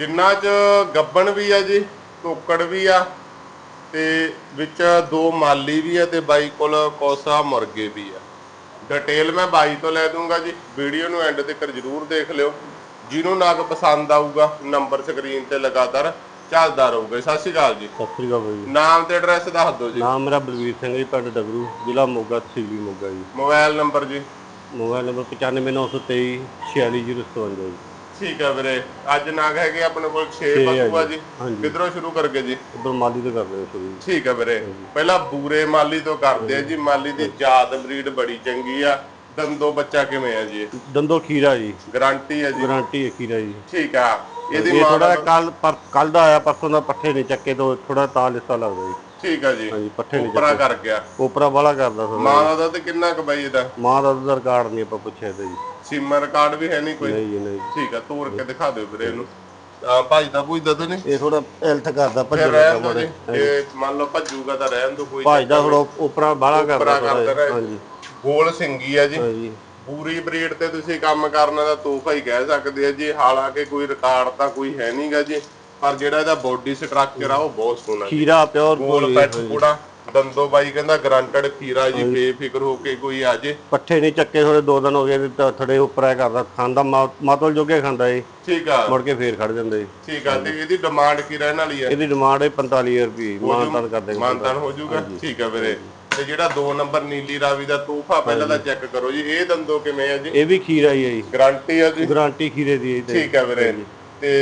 ਜਿੰਨਾ ਚ ਗੱਬਣ ਵੀ ਆ ਜੀ ਟੋਕੜ ਵੀ ਆ ਤੇ ਵਿੱਚ ਦੋ ਮਾਲੀ ਵੀ ਆ ਤੇ ਬਾਈ ਕੋਲ ਕੋਸਾ ਮੁਰਗੇ ਵੀ ਆ। ਡਿਟੇਲ ਮੈਂ ਬਾਈ ਤੋਂ ਲੈ ਦੂੰਗਾ ਜੀ ਵੀਡੀਓ ਨੂੰ ਐਂਡ ਤੱਕ ਜਰੂਰ ਦੇਖ ਲਿਓ। ਜਿਹਨੂੰ ਨਾਗ ਪਸੰਦ ਆਊਗਾ ਨੰਬਰ ਸਕਰੀਨ ਤੇ ਲਗਾਤਾਰ ਚੱਲਦਾ ਰਹੂਗਾ ਸਤਿ ਸ਼੍ਰੀ ਅਕਾਲ ਜੀ। ਸਤਿ ਸ੍ਰੀ ਅਕਾਲ ਬਾਈ। ਜੀ। ਨਾਮ ਤੇ ਐਡਰੈਸ ਦੱਸ ਦਿਓ ਜੀ। ਨਾਮ ਮੇਰਾ ਬਲਵੀਰ ਸਿੰਘ ਜੀ ਪਿੰਡ ਡਗਰੂ ਜ਼ਿਲ੍ਹਾ ਮੋਗਾ ਤਹਿਸੀਲ ਵੀ ਮੋਗਾ ਜੀ। ਮੋਬਾਈਲ ਨੰਬਰ ਜੀ। ਮੋਬਾਈਲ ਨੰਬਰ 95923 46057 ਜੀ। ਠੀਕ ਹੈ ਵੀਰੇ। ਅੱਜ ਨਾਗ ਹੈਗੇ ਆਪਣੇ ਕੋਲ 6 ਛੇ ਆ ਪਸ਼ੂ ਆ ਜੀ। ਜੀ ਹਾਂਜੀ। ਕਿਧਰੋਂ ਸ਼ੁਰੂ ਕਰਗੇ ਜੀ? ਉਧਰ ਮਾਲੀ ਤੋਂ ਕਰਦੇ ਸ਼ੁਰੂ ਜੀ। ਠੀਕ ਹੈ ਵੀਰੇ। ਪਹਿਲਾਂ ਬੂਰੇ ਮਾਲੀ ਤੋਂ ਕਰਦੇ ਆ ਜੀ। ਮਾਲੀ ਦੀ ਜਾਤ ਬਰੀਡ ਬੜੀ ਚੰਗੀ ਆ। ਦੰਦੋ ਬੱਚਾ ਕਿਵੇਂ ਆ ਜੀ ਦੰਦੋ ਖੀਰਾ ਜੀ। ਗਾਰੰਟੀ ਹੈ ਜੀ। ਗਾਰੰਟੀ ਹੈ ਖੀਰਾ ਜੀ। ਠੀਕ ਆ। ਇਹਦੀ ਇਹ ਮਾਂ ਥੋੜਾ ਦਾ ਕੱਲ ਪਰ ਕੱਲ ਦਾ ਆਇਆ ਪਰਸੋਂ ਦਾ ਪੱਠੇ ਨਹੀਂ ਚੱਕੇ ਤੋਂ ਥੋੜਾ ਤਾਂ ਲਿਸਾ ਲੱਗਦਾ ਜੀ। ਠੀਕ ਆ ਜੀ। ਹਾਂਜੀ ਪੱਠੇ ਨਹੀਂ ਉਪਰਾ ਕਰ ਗਿਆ। ਉਪਰਾ ਵਾਲਾ ਕਰਦਾ ਥੋੜਾ ਮਾਂ ਦਾ ਦੁੱਧ ਕਿੰਨਾ ਕੁ ਬਾਈ ਇਹਦਾ? ਮਾਂ ਦਾ ਦੁੱਧ ਰਿਕਾਰਡ ਨਹੀਂ ਆਪਾਂ ਪੁੱਛਿਆ ਤੇ ਜੀ। ਸੀਮਾ ਰਿਕਾਰਡ ਵੀ ਹੈ ਨਹੀਂ ਕੋਈ? ਨਹੀਂ ਜੀ ਨਹੀਂ ਠੀਕ ਆ ਤੋੜ ਕੇ ਦਿਖਾ ਦਿਓ ਵੀਰੇ ਇਹਨੂੰ। ਆ ਭਾਈ ਦਾ ਕੋਈ ਦੁੱਧ ਨਹੀਂ? ਇਹ ਥੋੜਾ ਹੈਲਥ ਕਰਦਾ ਫਿਰ ਭੱਜਣ ਰਹਿਣ ਦਾ ਦੋ ਜੀ। ਇਹ ਮੰਨ ਲਓ ਭੱਜੂਗਾ ਤਾਂ ਰਹਿਣ ਦੋ ਕੋਈ ਭਾਜ ਦਾ ਥੋੜਾ ਉਪਰਾ ਬਾਲਾ ਉਪਰਾ ਕਰਦਾ ਕਰਦਾ ਥੋੜ੍ਹਾ ਰਹੇ। ਜਿਹਾ। ਹਾਂਜੀ। ਗੋਲ ਸਿੰਗੀ ਆ ਜੀ। ਹਾਂਜੀ। ਪੂਰੀ ਬਰੀਡ ਤੇ ਤੁਸੀਂ ਕੰਮ ਕਰਨਾ ਦਾ ਤੋਹਫਾ ਹੀ ਕਹਿ ਸਕਦੇ ਆ ਜੀ। ਹਾਲਾਂਕਿ ਕੋਈ ਰਿਕਾਰਡ ਤਾਂ ਕੋਈ ਹੈ ਨਹੀਂਗਾ ਜੀ। ਪਰ ਜਿਹੜਾ ਇਹਦਾ ਬੋਡੀ ਸਟਰਕਚਰ ਆ ਉਹ ਬਹੁਤ ਸੋਹਣਾ ਜੀ। ਖੀਰਾ ਪਿਓਰ ਗੋਲ ਪੈਟ ਪੂੜਾ ਦੰਦੋ ਬਾਈ ਕਹਿੰਦਾ ਗਰੰਟਡ ਖੀਰਾ ਜੀ ਬੇਫਿਕਰ ਹੋ ਕੇ ਕੋਈ ਆ ਜੇ। ਪੱਠੇ ਨਹੀਂ ਚੱਕੇ ਥੋੜੇ ਦੋ ਦਿਨ ਹੋ ਗਏ ਤਾਂ ਥੋੜੇ ਉੱਪਰ ਆ ਕਰਦਾ। ਖਾਂਦਾ ਮਾਤਲ ਜੋਗੇ ਖਾਂਦਾ ਏ ਠੀਕ ਆ। ਮੁੜ ਕੇ ਫੇਰ ਖੜ ਜਾਂਦਾ। ਏ ਠੀਕ ਆ ਤੇ ਇਹਦੀ ਡਿਮਾਂਡ ਕੀ ਰਹਿਣ ਵਾਲੀ ਹੈ ਇਹਦੀ ਡਿਮਾਂਡ ਹੈ 45000 ਰੁਪਏ ਮਾਨਤਾਨ ਕਰਦੇ ਮਾਨਤਾਨ ਹੋ ਜਾਊਗਾ ਠੀਕ ਆ ਵੀਰੇ। ਤੇ ਜਿਹੜਾ 2 ਨੰਬਰ ਨੀਲੀ ਰਾਵੀ ਦਾ ਤੋਹਫਾ ਪਹਿਲਾਂ ਤਾਂ ਚੈੱਕ ਕਰੋ ਜੀ ਇਹ ਦੰਦੋ ਕਿਵੇਂ ਆ ਜੀ? ਇਹ ਵੀ ਖੀਰਾ ਹੀ ਹੈ ਜੀ। ਗਾਰੰਟੀ ਆ ਜੀ? ਗਾਰੰਟੀ ਖੀਰੇ ਦੀ ਹੈ ਠੀਕ ਆ ਵੀਰੇ। ਤੇ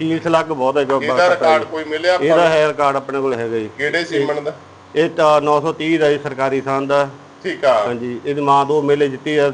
ਸੀਲ ਸਲੱਗ ਬਹੁਤ ਹੈ ਜੋ ਇਹਦਾ ਰਿਕਾਰਡ ਕੋਈ ਮਿਲਿਆ ਆਪਾਂ ਇਹਦਾ ਹੈ ਰਿਕਾਰਡ ਆਪਣੇ ਕੋਲ ਹੈਗਾ ਜੀ। ਕਿਹੜੇ ਸੀਮਨ ਦਾ? ਇਹ ਤਾਂ 930 ਦਾ ਜੀ ਸਰਕਾਰੀ ਥਾਂ ਦਾ। ਠੀਕ ਆ। ਹਾਂਜੀ ਇਹਦੀ ਮਾਂ ਦੋ ਮੇਲੇ ਜਿੱਤੀ ਆ।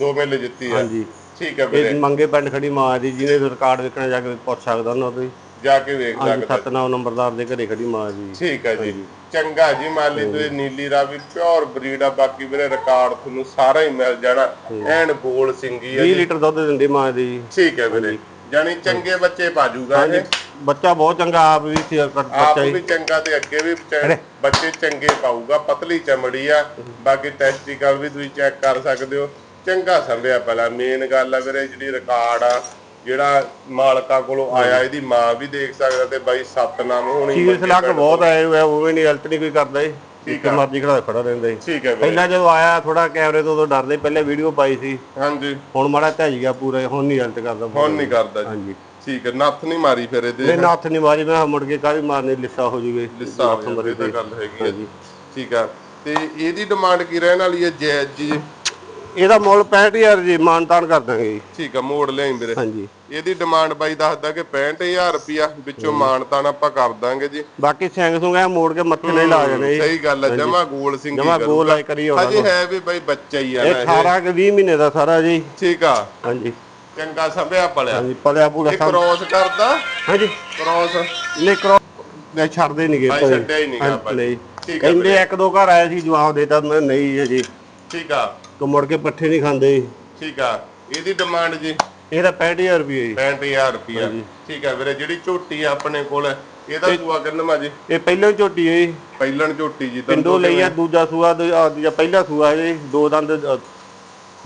ਦੋ ਮੇਲੇ ਜਿੱਤੀ ਆ। ਹਾਂਜੀ। ਠੀਕ ਆ ਵੀਰੇ। ਇਹ ਮੰਗੇ ਪਿੰਡ ਖੜੀ ਮਾਂ ਦੀ ਜਿਹਨੇ ਰਿਕਾਰਡ ਵੇਖਣਾ ਜਾ ਕੇ ਪੁੱਛ ਸਕਦਾ ਉਹਨਾਂ ਤੋਂ ਜੀ। ਜਾ ਕੇ ਵੇਖ ਸਕਦਾ ਸਤਨਾਮ ਨੰਬਰਦਾਰ ਦੇ ਘਰੇ ਖੜੀ ਮਾਂ ਦੀ ਠੀਕ ਆ ਜੀ। ਚੰਗਾ ਜੀ ਮਾਲੀ ਤੇ ਨੀਲੀ ਰਾਵੀ ਪਿਓਰ ਬਰੀਡ ਆ। ਬਾਕੀ ਵੀਰੇ ਰਿਕਾਰਡ ਤੁਹਾਨੂੰ ਸਾਰਾ ਹੀ ਮਿਲ ਜਾਣਾ। ਐਨ ਗੋਲ ਸਿੰਗੀ ਆ 20 ਜੀ। ਲੀਟਰ ਦੁੱਧ ਦਿੰਦੀ ਮਾਂ ਦੀ ਜੀ। ਠੀਕ ਹੈ ਵੀਰੇ। ਜਾਨੀ ਚੰਗੇ ਬੱਚੇ ਪਾਜੂਗਾ ਇਹ। ਬੱਚਾ ਬਹੁਤ ਚੰਗਾ ਆਪ ਵੀ ਸੀ ਆਪ ਬੱਚਾ ਵੀ ਚੰਗਾ ਤੇ ਅੱਗੇ ਵੀ ਚ- ਬੱਚੇ ਚੰਗੇ ਪਾਊਗਾ ਪਤਲੀ ਚਮੜੀ ਆ। ਬਾਕੀ ਟੈਸਟੀਕਲ ਵੀ ਤੁਸੀਂ ਚੈੱਕ ਕਰ ਸਕਦੇ ਹੋ। ਚੰਗਾ ਸੰਭਿਆ ਪਹਿਲਾਂ। ਮੇਨ ਗੱਲ ਆ ਵੀਰੇ ਜਿਹੜੀ ਰਿਕਾਰਡ ਆ ਜਿਹੜਾ ਮਾਲਕਾਂ ਕੋਲੋਂ ਆਇਆ ਇਹਦੀ ਮਾਂ ਵੀ ਦੇਖ ਸਕਦਾ ਤੇ ਬਾਈ ਸਤਨਾਮ ਹੋਣੀ ਸੀਲ ਸਲੱਗ ਬਹੁਤ ਆਏ ਹੋਏ ਆ ਉਹ ਵੀ ਨਹੀਂ ਹੈਲਥ ਨਹੀਂ ਕੋਈ ਕਰਦਾ ਜੀ। ਠੀਕ ਇੱਕ ਮਰਜ਼ੀ ਖੜਾ ਖੜਾ ਰਹਿੰਦਾ ਜੀ ਠੀਕ ਹੈ ਵੀਰੇ ਪਹਿਲਾਂ ਜਦੋਂ ਆਇਆ ਥੋੜਾ ਕੈਮਰੇ ਤੋਂ ਉਦੋਂ ਡਰਦੇ ਪਹਿਲੇ ਵੀਡੀਓ ਪਾਈ ਸੀ। ਹਾਂਜੀ। ਹੁਣ ਮਾੜਾ ਢਹਿ ਗਿਆ ਪੂਰਾ ਹੁਣ ਨਹੀਂ ਹੈਲਥ ਕਰਦਾ ਹੁਣ ਨਹੀਂ ਕਰਦਾ ਜੀ। ਹਾਂਜੀ। ਠੀਕ ਹੈ ਨੱਥ ਨਹੀਂ ਮਾਰੀ ਫਿਰ ਇਹਦੇ। ਇਹ ਨੱਥ ਨਹੀਂ ਮਾਰੀ ਮੈਂ ਕਿਹਾ ਮੁੜ ਕੇ ਕਾਹਦੀ ਮਾਰਨੀ ਲਿੱਸਾ ਹੋ ਜੂਗੇ ਲਿੱਸਾ ਹੋ ਜਾਂਦਾ ਇਹ ਤਾਂ ਗੱਲ ਹੈਗੀ ਹੈ ਠੀਕ ਆ ਤੇ ਇਹਦੀ ਡਿਮਾਂਡ ਕੀ ਰਹਿਣ ਵਾਲੀ ਹੈ ਜੈ ਜੀ? ਇਹਦਾ ਮੁੱਲ 65000 ਜੀ ਮਾਨਤਾਨ ਕਰ ਦਾਂਗੇ ਜੀ। ਠੀਕ ਆ ਮੋੜ ਲਿਆਈ ਵੀਰੇ। ਹਾਂਜੀ। ਇਹਦੀ ਡਿਮਾਂਡ ਬਾਈ ਦੱਸਦਾ ਕਿ 65000 ਰੁਪਿਆ ਵਿੱਚੋਂ ਮਾਨਤਾਨ ਆਪਾਂ ਕਰ ਦਾਂਗੇ ਜੀ। ਬਾਕੀ ਸਿੰਘ ਸੁੰਗ ਐ ਮੋੜ ਕੇ ਮੱਥੇ ਨਹੀਂ ਲਾ ਜਾਣੇ ਜੀ। ਸਹੀ ਗੱਲ ਹੈ ਜਮਾ ਗੋਲ ਸਿੰਘ ਜਮਾ ਗੋਲ ਲਾਈ ਕਰੀ ਹੋਣਾ ਹਜੇ ਹੈ ਵੀ ਬਾਈ ਬੱਚਾ ਹੀ ਆ ਇਹ ਨਾ ਇਹ 18 ਕੇ 20 ਮਹੀਨੇ ਦਾ ਸਾਰਾ ਜੀ। ਠੀਕ ਆ। ਹਾਂਜੀ। ਚੰਗਾ ਸੰਭਿਆ ਪਲਿਆ। ਹਾਂਜੀ ਪਲਿਆ ਪੂਰਾ ਇਹ ਕ੍ਰੋਸ ਕਰਦਾ? ਹਾਂਜੀ। ਕ੍ਰੋਸ ਨਹੀਂ ਕਰੋ ਨਹੀਂ ਛੱਡਦੇ ਨਹੀਂਗੇ ਬਾਈ ਛੱਡਿਆ ਹੀ ਨਹੀਂ। ਠੀਕ ਹੈ ਕਹਿੰਦੇ ਇੱਕ ਦੋ ਘਰ ਆਏ ਸੀ ਜਵਾਬ ਦੇਤਾ ਮੈਂ ਨਹੀਂ ਜੀ ਠੀਕ ਆ। ਤੋ ਮੁੜ ਕੇ ਪੱਠੇ ਨਹੀਂ ਖਾਂਦੇ ਠੀਕ ਆ ਇਹਦੀ ਡਿਮਾਂਡ ਜੀ? ਇਹਦਾ 65000 ਰੁਪਏ ਜੀ। 65000 ਰੁਪਿਆ ਠੀਕ ਆ ਵੀਰੇ ਜਿਹੜੀ ਝੋਟੀ ਆ ਆਪਣੇ ਕੋਲ ਇਹਦਾ ਸੂਆ ਕਿੰਨਵਾ ਜੀ? ਇਹ ਪਹਿਲਾਂ ਝੋਟੀ ਹੈ ਜੀ। ਪਹਿਲਣ ਝੋਟੀ ਜੀ ਪਿੰਡੋਂ ਲਈ ਆ ਦੂਜਾ ਸੂਆ ਦੂ- ਦੂਜਾ ਪਹਿਲਾ ਸੂਆ ਹੈ ਜੀ। ਦੋ ਦੰਦ ਅ,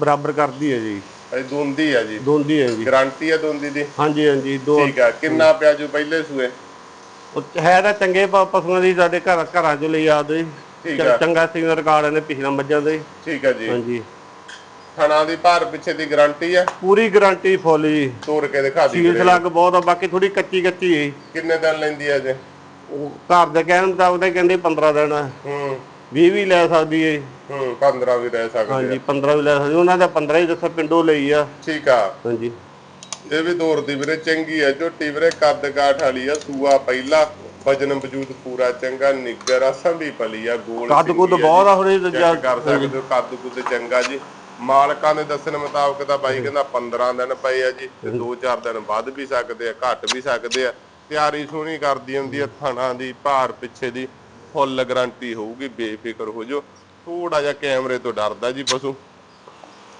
ਬਰਾਬਰ ਕਰਦੀ ਹੈ ਜੀ। ਇਹ ਦੋਂਦੀ ਆ ਜੀ। ਦੋਂਦੀ ਹੈ ਜੀ। ਗਾਰੰਟੀ ਆ ਦੋਂਦੀ ਦੀ? ਹਾਂਜੀ ਹਾਂਜੀ ਦੋ ਠੀਕ ਆ ਕਿੰਨਾ ਪਿਆ ਜੋ ਪਹਿਲੇ ਸੂਏ? ਉਹ ਹੈ ਤਾਂ ਚੰਗੇ ਪ- ਪਸ਼ੂਆਂ ਦੀ ਸਾਡੇ ਘਰ ਘਰਾਂ ਚੋਂ ਲਈ ਆਦੇ ਠੀਕ ਆ। ਚੰਗਾ ਸਿੰਘ ਰਿਕਾਰਡ ਨੇ ਪਿਛਲਾ ਮੱਝਾਂ ਦੇ ਠੀਕ ਆ ਜੀ। ਹਾਂਜੀ। ਥਣਾ ਦੀ ਭਾਰ ਪਿੱਛੇ ਦੀ ਗਾਰੰਟੀ ਆ? ਪੂਰੀ ਗਾਰੰਟੀ ਫੁੱਲ ਜੀ। ਤੋੜ ਕੇ ਦਿਖਾ ਦੀ ਸੀਲ ਸਲੱਗ ਬਹੁਤ ਆ ਬਾਕੀ ਥੋੜੀ ਕੱਚੀ ਕੱਚੀ ਹੈ। ਕਿੰਨੇ ਦਿਨ ਲੈਂਦੀ ਆ ਜੀ ਉਹ ਘਰ ਦੇ ਕਹਿਣ ਮੁਤਾਬਕ ਤਾਂ ਕਹਿੰਦੇ 15 ਦਿਨ ਆ। ਹੂੰ। 20 ਵੀ ਲੈ ਸਕਦੀ ਹੈ। ਹੂੰ 15 ਵੀ ਰਹਿ ਸਕਦੇ ਹਾਂਜੀ 15 ਵੀ ਲੈ ਸਕਦੀ ਉਹਨਾਂ ਦਾ 15 ਹੀ ਦੱਸਿਆ ਪਿੰਡੋਂ ਲਈ ਆ। ਠੀਕ ਆ। ਹਾਂਜੀ। ਇਹ ਵੀ ਦੌੜਦੀ ਵੀਰੇ ਚੰਗੀ ਆ। ਝੋਟੀ ਵੀਰੇ ਕੱਦ ਕਾਠ ਵਾਲੀ ਆ ਸੂਆ ਪਹਿਲਾ। ਵਜਨ ਵਜੂਦ ਪੂਰਾ ਚੰਗਾ ਨਿੱਗਰ ਆ ਸੰਭੀ ਪਲੀ ਆ ਗੋਲ ਕੱਦ ਕੁੱਦ ਸਿੰਗੀ ਆ ਬਹੁਤ ਆ ਹੁਣ ਇਹ ਜੀ। ਕਰ ਸਕਦੇ ਹੋ ਕੱਦ ਕੁੱਦ ਚੰਗਾ ਜੀ। ਮਾਲਕਾਂ ਦੇ ਦੱਸਣ ਮੁਤਾਬਕ ਤਾਂ ਬਾਈ ਕਹਿੰਦਾ 15 ਦਿਨ ਪਏ ਆ ਜੀ ਤੇ 2-4 ਦਿਨ ਵੱਧ ਵੀ ਸਕਦੇ ਆ ਘਟ ਵੀ ਸਕਦੇ ਆ। ਤਿਆਰੀ ਸੋਹਣੀ ਕਰਦੀ ਹੁੰਦੀ ਆ ਥਣਾ ਦੀ ਭਾਰ ਪਿੱਛੇ ਦੀ ਫੁੱਲ ਗਾਰੰਟੀ ਹੋਊਗੀ ਬੇਫਿਕਰ ਹੋ ਜਾਓ। ਥੋੜਾ ਜਿਹਾ ਕੈਮਰੇ ਤੋਂ ਡਰਦਾ ਜੀ ਪਸ਼ੂ।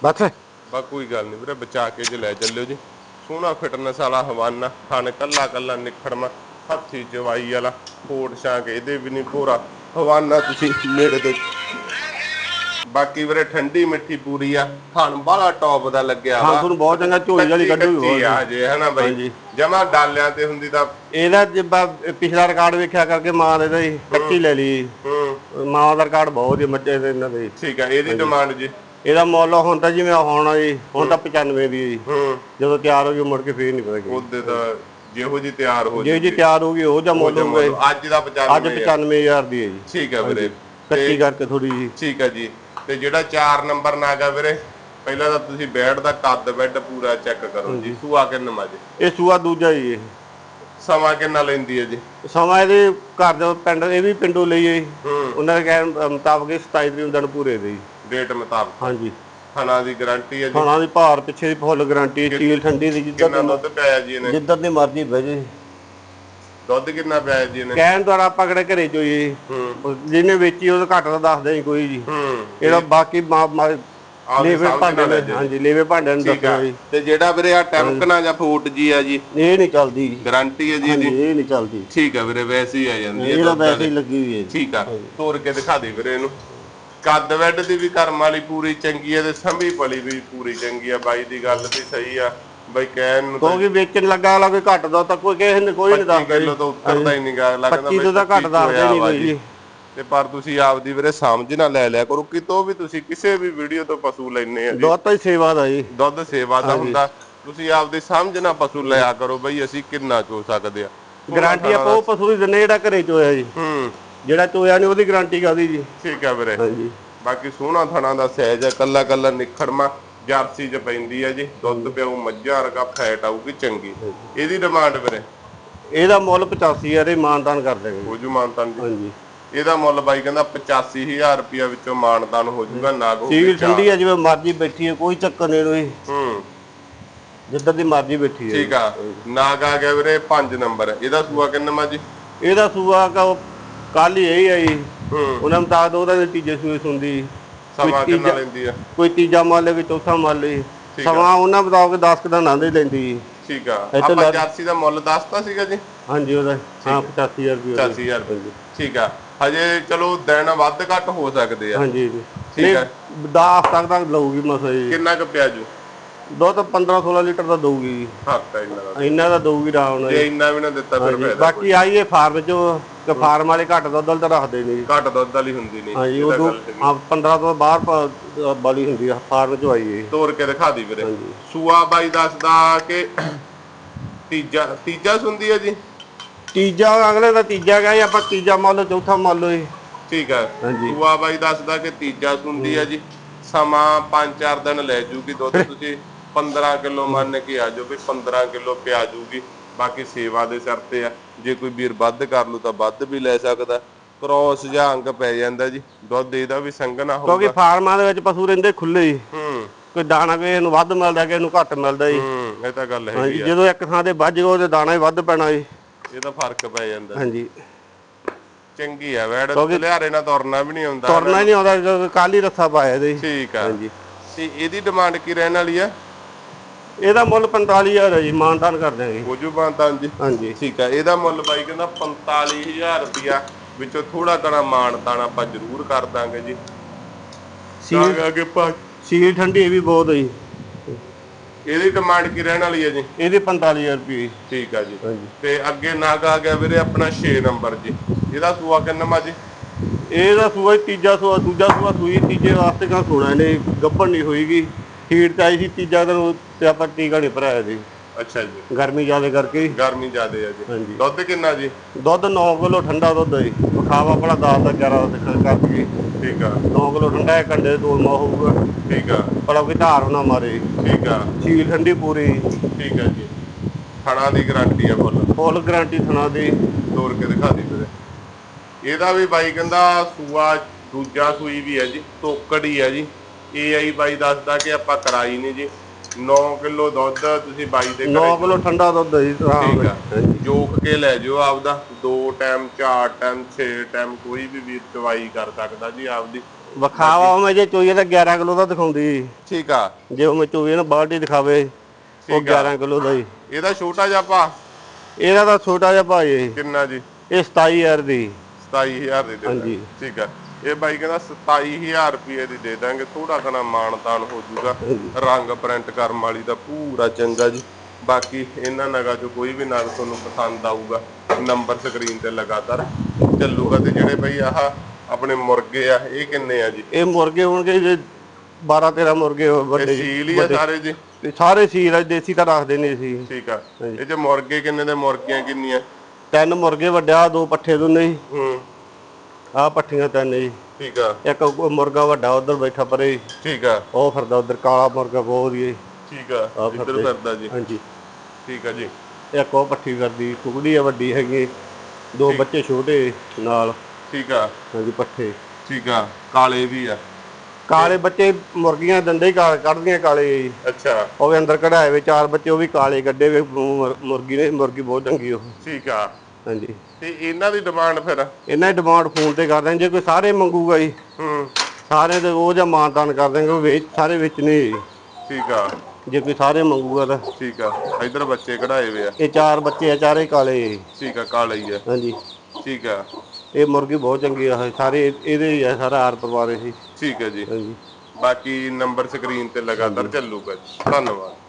ਬਸ। ਬਾ ਕੋਈ ਗੱਲ ਨਹੀਂ ਵੀਰੇ ਬਚਾ ਕੇ ਜੇ ਲੈ ਚੱਲਿਓ ਜੀ। ਸੋਹਣਾ ਫਿਟਨੈਸ ਵਾਲਾ ਹਵਾਨਾ ਥਣ ਕੱਲਾ ਕੱਲਾ ਨਿਖੜਮਾ। ਹੱਥੀ ਜਵਾਈ ਵਾਲਾ ਕੋਟ ਛਾਂਕ ਇਹਦੇ ਵੀ ਨਹੀਂ ਪੂਰਾ ਹਵਾਨਾ ਤੁਸੀਂ ਨੇੜੇ ਤੋਂ। ਬਾਕੀ ਵੀਰੇ ਠੰਡੀ ਮਿੱਠੀ ਪੂਰੀ ਆ। ਖਾਣ ਬਾਲਾ ਟੌਪ ਦਾ ਲੱਗਿਆ ਹਾਂ ਤੁਹਾਨੂੰ ਬਹੁਤ ਚੰਗਾ ਝੋਲੀ ਵਾਲੀ ਕੱਢੂ ਕੱਚੀ ਆ ਜੇ ਹਨਾ ਬਾਈ। ਜਮਾ ਡਾਲਿਆਂ ਤੇ ਹੁੰਦੀ ਤਾਂ ਇਹਦਾ ਜਿੱਦਾਂ ਪਿਛਲਾ ਰਿਕਾਰਡ ਵੇਖਿਆ ਕਰਕੇ ਮਾਂ ਦੇ ਜੀ ਕੱਚੀ ਲੈ ਲਈ। ਹੂੰ। ਮਾਂ ਦਾ ਰਿਕਾਰਡ ਬਹੁਤ ਹੀ ਮੱਝੇ ਦੇ ਇਹਨਾਂ ਦੇ। ਠੀਕ ਆ ਇਹਦੀ ਡਿਮਾਂਡ ਜੀ। ਇਹਦਾ ਮੁੱਲ ਹੁਣ ਤਾਂ ਜਿਵੇਂ ਹੁਣ ਆ ਜੀ ਹੁਣ ਤਾਂ 95 ਦੀ ਜੀ। ਜਦੋਂ ਤਿਆਰ ਹੋ ਗਈ ਮੁੜ ਕੇ ਫੇਰ ਨਹੀਂ ਪਤਾ ਕੀ। ਉਹਦੇ ਤਾਂ ਜਿਹੋ ਜੀ ਤਿਆਰ ਹੋ ਜੇ ਜੀ ਤਿਆਰ ਹੋ ਗਈ ਉਹ ਜਾਂ ਮੁੱਲ ਹੋਊਗਾ ਅੱਜ ਦਾ ਅੱਜ 95 95000 ਦੀ ਹੈ ਜੀ। ਠੀਕ ਆ ਵੀਰੇ। ਕੱਚੀ ਕਰਕੇ ਥੋੜੀ ਜੀ ਠੀਕ ਆ ਜੀ। ਤੇ ਜਿਹੜਾ 4 ਨੰਬਰ ਨਾਗਾ ਵੀਰੇ ਪਹਿਲਾਂ ਤਾਂ ਤੁਸੀਂ ਬੈੱਡ ਦਾ ਕੱਦ ਬੈੱਡ ਪੂਰਾ ਚੈੱਕ ਕਰੋ ਜੀ। ਸੂਆ ਕਿੰਨਾ ਮਾਜੇ ਇਹ ਸੂਆ ਦੂਜਾ ਜੀ ਇਹ ਸਮਾਂ ਕਿੰਨਾ ਲੈਂਦੀ ਹੈ ਜੀ? ਸਮਾਂ ਇਹਦੇ ਘਰ ਦੇ ਪਿੰਡ ਇਹ ਵੀ ਪਿੰਡੋਂ ਲਈ ਹੈ। ਜੀ। ਹੂੰ ਉਹਨਾਂ ਦੇ ਕਹਿਣ ਮੁਤਾਬਕ ਇਹ 27 ਤਰੀਕ ਨੂੰ ਦਿਨ ਪੂਰੇ ਦੇ ਜੀ। ਡੇਟ ਮੁਤਾਬਕ। ਹਾਂਜੀ। ਖਾਣਾ ਦੀ ਗਾਰੰਟੀ ਹੈ ਜੀ। ਖਾਣਾ ਦੀ ਭਾਰ ਪਿੱਛੇ ਦੀ ਫੁੱਲ ਗਾਰੰਟੀ ਸਟੀਲ ਠੰਡੀ ਦੀ ਜਿੱਦਾਂ ਕਿੰਨਾ ਦੁੱਧ ਪਿਆਇਆ ਜੀ ਇਹਨੇ? ਜਿੱਦਾਂ ਦੀ ਮਰਜ਼ੀ ਬਹਿ ਜੇ। ਦੁੱਧ ਕਿੰਨਾ ਪਿਆਇਆ ਜੀ ਇਹਨੇ? ਕਹਿਣ ਦੁਆਰਾ ਆਪਾਂ ਕਿਹੜੇ ਘਰੇ ਚੋਈ ਹੂੰ। ਜਿਹਨੇ ਵੇਚੀ ਉਹ ਘੱਟ ਦਾ ਦੱਸਦਾ ਹੀ ਕੋਈ ਜੀ। ਹੂੰ। ਇਹਦਾ ਬਾਕੀ ਮਾ- ਮਾ- ਆਪਦੀ ਲੇਵੇ ਭਾਂਡੇ ਨਾਲ ਲੈ ਨੇ। ਜੀ। ਹਾਂਜੀ ਲੇਵੇ ਭਾਂਡੇ ਨੂੰ ਠੀਕ ਆ। ਦੱਸੋ ਜੀ। ਤੇ ਜਿਹੜਾ ਵੀਰੇ ਆ ਟੈਂਕਣਾ ਜਾਂ ਫੂਟ ਜੀ ਆ ਜੀ ਇਹ ਨਹੀਂ ਚੱਲਦੀ ਗਾਰੰਟੀ ਹੈ ਜੀ ਹਾਂਜੀ ਇਹਦੀ ਇਹ ਨਹੀਂ ਚੱਲਦੀ। ਠੀਕ ਆ ਵੀਰੇ ਵੈਸੇ ਹੀ ਆ ਜਾਂਦੀ ਹੈ ਇਹਦਾ ਦੁੱਧ ਵੈਸੇ ਵਾਲੀ। ਹੀ ਲੱਗੀ ਹੋਈ ਹੈ ਜੀ। ਠੀਕ ਆ। ਤੋੜ ਕੇ ਦਿਖਾ ਦੇ ਵੀਰੇ ਇਹਨੂੰ। ਕੱਦ ਵੈਡ ਦੀ ਵੀ ਕਰਮ ਵਾਲੀ ਪੂਰੀ ਚੰਗੀ ਆ ਤੇ ਸੰਭੀ ਪਲੀ ਵੀ ਪੂਰੀ ਚੰਗੀ ਆ ਬਾਈ ਦੀ ਗੱਲ ਵੀ ਸਹੀ ਆ। ਬਾਈ ਕਹਿਣ ਨੂੰ ਤਾਂ ਕਿਉਂਕਿ ਵੇਚਣ ਲੱਗਾ ਵਾਲਾ ਕੋਈ ਘੱਟ ਦਾ ਤਾਂ ਕੋਈ ਕਿਸੇ ਨੇ ਕੋਈ ਨਹੀਂ 25 ਦੱਸਦਾ ਕਿਲੋ ਤੋਂ ਉੱਤਰਦਾ ਹੀ ਨਹੀਂ ਗਾ ਲੱਗਦਾ 25 ਤੋਂ ਤਾਂ ਘੱਟ ਦੱਸਦੇ ਨਹੀਂ ਕੋਈ। ਜੀ। ਤੇ ਪਰ ਤੁਸੀਂ ਆਪਦੀ ਵੀਰੇ ਸਮਝ ਨਾ ਲੈ ਲਿਆ ਕਰੋ ਕਿਤੋਂ ਵੀ ਤੁਸੀਂ ਕਿਸੇ ਵੀ ਵੀਡੀਓ ਤੋਂ ਪਸ਼ੂ ਲੈਣੇ ਆ ਜੀ। ਦੁੱਧ ਤਾਂ ਹੀ ਸੇਵਾ ਦਾ ਜੀ। ਦੁੱਧ ਸੇਵਾ ਦਾ ਹੁੰਦਾ। ਤੁਸੀਂ ਆਪਦੀ ਸਮਝ ਨਾ ਪਸ਼ੂ ਲਿਆ ਕਰੋ ਬਈ ਅਸੀਂ ਕਿੰਨਾ ਚੋ ਸਕਦੇ ਆ। ਗਾਰੰਟੀ ਆਪਾਂ ਉਹ ਪਸ਼ੂ ਦੀ ਦਿੰਨੇ ਜਿਹੜਾ ਘਰੇ ਚੋਇਆ ਜੀ। ਹੂੰ। ਜਿਹੜਾ ਚੋਇਆ ਨਹੀਂ ਉਹਦੀ ਗਾਰੰਟੀ ਕਾਦੀ ਜੀ? ਠੀਕ ਆ ਵੀਰੇ। ਹਾਂਜੀ। ਬਾਕੀ ਸੋਹਣਾ ਥਣਾ ਦਾ ਸਹਿਜ ਹੈ ਕੱਲਾ ਕੱਲਾ ਨਿਖੜਮਾ ਜਰਸੀ ਚ ਪੈਂਦੀ ਹੈ ਜੀ ਦੁੱਧ ਪਿਆਉ ਮੱਝਾਂ ਵਰਗਾ ਫੈਟ ਆਊਗੀ ਚੰਗੀ। ਇਹਦੀ ਡਿਮਾਂਡ ਵੀਰੇ? ਇਹਦਾ ਮੁੱਲ 85000 ਇਹ ਮਾਨਦਾਨ ਕਰ ਦੇਗੇ ਹੋ ਜੂ ਮਾਨਤਾਨ ਜੀ। ਹਾਂਜੀ। ਇਹਦਾ ਮੁੱਲ ਬਾਈ ਕਹਿੰਦਾ 85000 ਰੁਪਇਆ ਵਿੱਚੋਂ ਮਾਨਤਾਨ ਹੋ ਜੂਗਾ ਨਾਗ ਹੋ ਸੀਲ ਠੰਡੀ ਹੈ ਜਿਵੇਂ ਮਰਜ਼ੀ ਬੈਠੀ ਹੈ ਕੋਈ ਚੱਕਰ ਨਹੀਂ ਕੋਈ ਹੂੰ। ਜਿੱਦਾਂ ਦੀ ਮਰਜ਼ੀ ਬੈਠੀ ਹੈ ਠੀਕ ਆ। ਨਾਗ ਆ ਗਿਆ ਵੀਰੇ 5 ਨੰਬਰ। ਇਹਦਾ ਸੂਆ ਕਿੰਨਾ ਜੀ? ਇਹਦਾ ਸੂਆ ਕਾ ਕੱਲ ਹੀ ਇਹ ਹੈ ਜੀ ਹੂੰ। ਉਹਨਾਂ ਮੁਤਾਬਕ ਉਹਦਾ ਵੀ ਤੀਜੇ ਸੂਏ ਸੁੰਦੀ। ਸਮਾਂ ਕਿੰਨਾ ਲੈਂਦੀ ਆ? ਕੋਈ ਤੀਜਾ ਮੰਨ ਲੈ ਚੌਥਾ ਮੰਨ ਲੈ ਸਮਾਂ ਉਹਨਾਂ 10 ਕੁ ਦਿਨ ਆਂਦੇ ਲੈਂਦੀ ਜੀ। ਠੀਕ ਆ। ਇੱਥੇ ਆਪਾਂ ਲੱਗ- ਜਰਸੀ ਦਾ ਮੁੱਲ ਦੱਸਤਾ ਸੀਗਾ ਜੀ? ਹਾਂਜੀ ਉਹਦਾ। ਹਾਂ 85000 ਰੁਪਏ 85000 ਰੁਪਏ। ਠੀਕ ਆ। ਹਜੇ ਚਲੋ ਦਿਨ ਵੱਧ ਘੱਟ ਹੋ ਸਕਦੇ ਆ। ਹਾਂਜੀ ਜੀ। ਠੀਕ ਹੈ 10 ਤੱਕ ਤੱਕ ਲਊਗੀ ਮਸਾ ਜੀ। ਕਿੰਨਾ ਕੁ ਪਿਆਜੂ ਦੁੱਧ 15 16 ਲੀਟਰ ਦਾ ਦਊਗੀ। ਜੀ ਹੱਕ ਆ ਇੰਨਾ ਦਾ ਇੰਨਾ ਦਾ ਦਊਗੀ ਆਰਾਮ ਨਾਲ। ਜੇ ਇੰਨਾ ਵੀ ਨਾ ਦਿੱਤਾ ਫਿਰ ਫਾਇਦਾ ਬਾਕੀ ਆਈਏ ਫਾਰਮ ਚੋਂ ਕਿ ਫਾਰਮ ਵਾਲੇ ਘੱਟ ਦੁੱਧ ਵਾਲੇ ਤਾਂ ਰੱਖਦੇ ਨਹੀਂ। ਘੱਟ ਦੁੱਧ ਵਾਲੀ ਹੁੰਦੀ ਨਹੀਂ ਹਾਂਜੀ ਇਹ ਤਾਂ ਉਦੋਂ ਗੱਲ ਹੈਗੀ। ਹਾਂ। 15 ਤੋਂ ਬਾਹਰ ਪ- ਵਾਲੀ ਹੁੰਦੀ ਆ ਫਾਰਮ ਚੋਂ ਆਈ ਇਹ। ਤੋੜ ਕੇ ਦਿਖਾ ਦੀ ਵੀਰੇ। ਹਾਂਜੀ। ਸੂਆ ਬਾਈ ਦੱਸਦਾ ਕਿ ਤੀਜਾ ਤੀਜਾ ਸੁੰਦੀ ਹੈ ਜੀ? ਤੀਜਾ ਅਗਲੇ ਦਾ ਤੀਜਾ ਗਿਆ ਜੀ, ਆਪਾਂ ਤੀਜਾ ਮੰਨ ਲਓ ਚੌਥਾ ਮੰਨ ਲਓ ਜੀ ਠੀਕ ਹੈ। ਹਾਂਜੀ। ਸੂਆ ਬਾਈ ਦੱਸਦਾ ਕਿ ਤੀਜਾ ਸੁੰਦੀ ਹੈ ਜੀ। ਸਮਾਂ 5-4 ਦਿਨ ਲੈ ਜੂਗੀ ਦੁੱਧ ਤੁਸੀਂ। 15 ਕਿਲੋ ਮੰਨ ਕੇ ਆ ਜਾਓ ਵੀ 15 ਕਿਲੋ ਪਿਆ ਜੂਗੀ ਬਾਕੀ ਸੇਵਾ ਦੇ ਸਿਰ ਤੇ ਆ। ਜੇ ਕੋਈ ਵੀਰ ਵੱਧ ਕਰ ਲੂ ਤਾਂ ਵੱਧ ਵੀ ਲੈ ਸਕਦਾ। ਕ੍ਰੋਸ ਜਾਂ ਅੰਗ ਪੈ ਜਾਂਦਾ ਜੀ ਦੁੱਧ ਇਹਦਾ ਵੀ ਕਿਉਂਕਿ ਹੋਊਗਾ। ਫਾਰਮਾਂ ਦੇ ਵਿੱਚ ਪਸ਼ੂ ਰਹਿੰਦੇ ਖੁੱਲੇ ਜੀ ਹੂੰ। ਕੋਈ ਦਾਣਾ ਕਿਸੇ ਨੂੰ ਵੱਧ ਮਿਲਦਾ ਕਿਸੇ ਨੂੰ ਘੱਟ ਮਿਲਦਾ ਜੀ। ਹੂੰ ਇਹ ਤਾਂ ਗੱਲ ਹਾਂਜੀ ਆ। ਜਦੋਂ ਇੱਕ ਥਾਂ ਤੇ ਵੱਜ ਗਿਆ ਉਹਦੇ ਦਾਣਾ ਹੀ ਵੱਧ ਪੈਣਾ ਜੀ। ਇਹ ਤਾਂ ਫ਼ਰਕ ਪੈ ਜਾਂਦਾ। ਹਾਂਜੀ। ਚੰਗੀ ਆ ਵੈੜ ਲਿਹਾਰੇ ਨਾਲ ਤੁਰਨਾ ਵੀ ਨਹੀਂ ਆਉਂਦਾ। ਤੁਰਨਾ ਹੀ ਨਹੀਂ ਆਉਂਦਾ ਕੱਲ ਹੀ ਰੱਸਾ ਪਾਇਆ ਜੀ। ਠੀਕ ਆ। ਹਾਂਜੀ। ਤੇ ਇਹਦੀ ਡਿਮਾਂਡ ਕੀ ਰਹਿਣ ਵਾਲੀ ਆ? ਇਹਦਾ ਮੁੱਲ 45000 ਹੈ ਜੀ ਮਾਨਦਾਨ ਕਰ ਦਿਆਂਗੇ ਹੋਜੂ ਬਾਂਤਾਂ ਜੀ। ਹਾਂਜੀ। ਠੀਕ ਆ ਇਹਦਾ ਮੁੱਲ ਬਾਈ ਕਹਿੰਦਾ 45000 ਰੁਪਿਆ ਵਿੱਚੋਂ ਥੋੜਾ ਕਣਾ ਮਾਣ ਤਾਣਾ ਆਪਾਂ ਜ਼ਰੂਰ ਕਰ ਦਾਂਗੇ ਜੀ। ਸੀਲ ਅੱਗੇ ਪਾ ਸੀਲ ਠੰਡੀ ਇਹ ਵੀ ਬਹੁਤ ਹੈ ਜੀ। ਇਹਦੀ ਡਿਮਾਂਡ ਕੀ ਰਹਿਣ ਵਾਲੀ ਹੈ ਜੀ? ਇਹਦੇ 45000 ਰੁਪਏ। ਠੀਕ ਆ ਜੀ। ਤੇ ਅੱਗੇ ਨਾਗ ਆ ਗਿਆ ਵੀਰੇ ਆਪਣਾ 6 ਨੰਬਰ ਜੀ। ਇਹਦਾ ਸੂਆ ਕਿੰਨਾ ਜੀ? ਇਹਦਾ ਸੂਆ ਹੀ ਤੀਜਾ ਸੂਆ ਦੂਜਾ ਸੂਆ ਸੂਈ ਤੀਜੇ ਵਾਸਤੇ ਕਾ ਸੋਣਾ ਇਹਨੇ ਗੱਭਣ ਨਹੀਂ ਹੋਈਗੀ। ਹੀਟ ਤੇ ਆਈ ਸੀ ਤੀਜਾ ਦਿਨ ਉਹ ਤੇ ਆਪਾਂ ਟੀਕਾ ਨਹੀਂ ਭਰਾਇਆ ਜੀ ਅੱਛਾ ਜੀ। ਗਰਮੀ ਜ਼ਿਆਦਾ ਕਰਕੇ। ਗਰਮੀ ਜ਼ਿਆਦੇ ਆ ਜੀ। ਹਾਂਜੀ। ਦੁੱਧ ਕਿੰਨਾ ਜੀ? ਦੁੱਧ 9 ਕਿਲੋ ਠੰਡਾ ਦੁੱਧ ਹੈ ਜੀ। ਵਿਖਾਵਾ ਆਪਣਾ 10 ਦਾ 11 ਦਾ ਦਿਖਾ ਕਰਕੇ ਠੀਕ ਆ। 9 ਕਿਲੋ ਠੰਡਾ ਹੈ ਕੰਡੇ ਦੇ ਤੋਲ ਮਾ ਹੋਊਗਾ। ਠੀਕ ਆ। ਬੜਾ ਕੋਈ ਧਾਰ ਨਾ ਮਾਰੇ। ਠੀਕ ਆ। ਸੀਲ ਠੰਡੀ ਪੂਰੀ। ਠੀਕ ਆ ਜੀ। ਖਾਣਾ ਦੀ ਗਾਰੰਟੀ ਆ ਫੁੱਲ। ਫੁੱਲ ਗਾਰੰਟੀ ਥਣਾ ਦੀ। ਤੋੜ ਕੇ ਦਿਖਾ ਦੇ ਵੀਰੇ। ਇਹਦਾ ਵੀ ਬਾਈ ਕਹਿੰਦਾ ਸੂਆ ਦੂਜਾ ਸੂਈ ਵੀ ਹੈ ਜੀ ਤੋਕੜ ਹੀ ਹੈ ਜੀ। ਇਹ ਆਈ ਬਾਈ ਦੱਸਦਾ ਕਿ ਆਪਾਂ ਕਰਾਈ ਨਹੀਂ ਜੀ। 9 ਕਿਲੋ ਦੁੱਧ ਤੁਸੀਂ ਬਾਈ ਦੇ 9 ਘਰੇ ਕਿਲੋ ਠੰਡਾ ਦੁੱਧ ਹੈ ਜੀ ਠੀਕ। ਆ। ਜੋਖ ਕੇ ਲੈ ਜਿਓ ਆਪਦਾ। ਦੋ ਟਾਈਮ ਚਾਰ ਟਾਈਮ 6 ਟਾਈਮ ਕੋਈ ਵੀ ਵੀਰ ਚਵਾਈ ਕਰ ਸਕਦਾ ਜੀ ਆਪਦੀ। ਵਿਖਾਵਾ ਉਹ ਮੈਂ ਜੇ ਚੋਈਏ ਤਾਂ 11 ਕਿਲੋ ਦਾ ਦਿਖਾਉਂਦੀ। ਠੀਕ ਆ। ਜੇ ਉਹ ਮੈਂ ਚੋਈਏ ਨਾ ਬਾਲਟੀ ਦਿਖਾਵੇ ਉਹ ਠੀਕ ਆ। 11 ਕਿਲੋ ਦਾ ਹੀ। ਇਹਦਾ ਛੋਟਾ ਜਿਹਾ ਭਾ? ਇਹਦਾ ਤਾਂ ਛੋਟਾ ਜਿਹਾ ਭਾਈ ਕਿੰਨਾ ਜੀ? ਇਹ 27000 ਦੀ। 27000 ਦੇ ਹਾਂਜੀ। ਠੀਕ ਆ। ਇਹ ਬਾਈ ਕਹਿੰਦਾ 27000 ਰੁਪਏ ਦੀ ਦੇ ਦਾਂਗੇ ਥੋੜਾ ਘਣਾ ਮਾਨਤਾਨ ਹੋ ਜਾਊਗਾ ਰੰਗ ਪ੍ਰਿੰਟ ਕਰਮ ਵਾਲੀ ਦਾ ਪੂਰਾ ਚੰਗਾ ਜੀ। ਬਾਕੀ ਇਹਨਾਂ ਨਗਾਂ ਚੋਂ ਕੋਈ ਵੀ ਨਗ ਤੁਹਾਨੂੰ ਪਸੰਦ ਆਊਗਾ ਨੰਬਰ ਸਕਰੀਨ ਤੇ ਲਗਾਤਾਰ ਚੱਲੂਗਾ ਤੇ ਜਿਹੜੇ ਬਈ ਆਹ ਆਪਣੇ ਮੁਰਗੇ ਆ ਇਹ ਕਿੰਨੇ ਆ ਜੀ? ਇਹ ਮੁਰਗੇ ਹੋਣਗੇ ਜੇ 12 13 ਮੁਰਗੇ ਵੱਡੇ ਜੀ ਸੀਲ ਹੀ ਆ ਸਾਰੇ ਜੀ? ਤੇ ਸਾਰੇ ਸੀਲ ਆ, ਦੇਸੀ ਤਾਂ ਰੱਖਦੇ ਨੇ ਸੀ ਠੀਕ ਆ। ਇਹ ਚ ਮੁਰਗੇ ਕਿੰਨੇ ਦੇ? ਮੁਰਗੀਆਂ ਕਿੰਨੀਆਂ? ਤਿੰਨ ਮੁਰਗੇ ਵੱਡਿਆ ਦੋ ਪੱਠੇ ਦੋਨੇ ਜੀ। ਹੂੰ। ਆਹ ਪੱਠੀਆਂ ਤਿੰਨ ਜੀ। ਠੀਕ ਆ। ਇੱਕ ਉਹ ਮੁਰਗਾ ਵੱਡਾ ਉਧਰ ਬੈਠਾ ਪਰੇ ਜੀ। ਠੀਕ ਆ। ਉਹ ਫਿਰਦਾ ਉਧਰ ਕਾਲਾ ਮੁਰਗਾ ਬਹੁਤ ਹੀ ਠੀਕ ਆ ਆਹ ਇੱਧਰ ਫਿਰਦੇ। ਫਿਰਦਾ ਜੀ। ਹਾਂਜੀ। ਠੀਕ ਆ ਜੀ। ਇੱਕ ਉਹ ਪੱਠੀ ਕਰਦੀ ਟੁਕੜੀ ਆ ਵੱਡੀ ਹੈਗੀ। ਦੋ ਬੱਚੇ ਛੋਟੇ ਨਾਲ। ਠੀਕ ਆ। ਹਾਂਜੀ ਪੱਠੇ। ਠੀਕ ਆ ਕਾਲੇ ਵੀ ਆ। ਕਾਲੇ ਬੱਚੇ ਮੁਰਗੀਆਂ ਦੰਦੇ ਹੀ ਕਾਲ ਕੱਢਦੀਆਂ ਕਾਲੇ ਜੀ। ਅੱਛਾ। ਉਹ ਵੀ ਅੰਦਰ ਕਢਾਏ ਵੇ ਚਾਰ ਬੱਚੇ ਉਹ ਵੀ ਕਾਲੇ ਕੱਢੇ ਵੇ ਮੁਰ- ਮੁਰਗੀ ਨੇ ਮੁਰਗੀ ਬਹੁਤ ਚੰਗੀ ਉਹ। ਠੀਕ ਆ। ਹਾਂਜੀ। ਤੇ ਇਹਨਾਂ ਦੀ ਡਿਮਾਂਡ ਫਿਰ? ਇਹਨਾਂ ਦੀ ਡਿਮਾਂਡ ਫੋਨ ਤੇ ਕਰ ਜੇ ਕੋਈ ਸਾਰੇ ਮੰਗੂਗਾ ਜੀ। ਹੂੰ। ਸਾਰੇ ਦੇ ਉਹ ਜਾਂ ਮਾਨਤਾਨ ਕਰ ਦੇਂਗੇ ਉਹ ਵੇਚ ਸਾਰੇ ਵੇਚਣੇ ਜੀ। ਠੀਕ ਆ। ਜੇ ਕੋਈ ਸਾਰੇ ਮੰਗੂਗਾ ਤਾਂ। ਠੀਕ ਆ। ਇਧਰ ਬੱਚੇ ਕਢਾਏ ਵੇ ਆ। ਇਹ ਚਾਰ ਬੱਚੇ ਆ ਚਾਰੇ ਕਾਲੇ ਜੀ। ਠੀਕ ਆ ਕਾਲੇ ਹੀ ਆ। ਹਾਂਜੀ। ਠੀਕ ਆ। ਇਹ ਮੁਰਗੀ ਬਹੁਤ ਚੰਗੀ ਆ ਸਾਰੇ ਇਹਦੇ ਹੀ ਆ ਸਾਰਾ ਆਰ ਪਰਿਵਾਰ ਇਹ। ਠੀਕ ਆ ਜੀ। ਹਾਂਜੀ। ਬਾਕੀ ਨੰਬਰ ਸਕਰੀਨ ਤੇ ਲਗਾਤਾਰ ਚੱਲੂਗਾ ਜੀ। ਧੰਨਵਾਦ।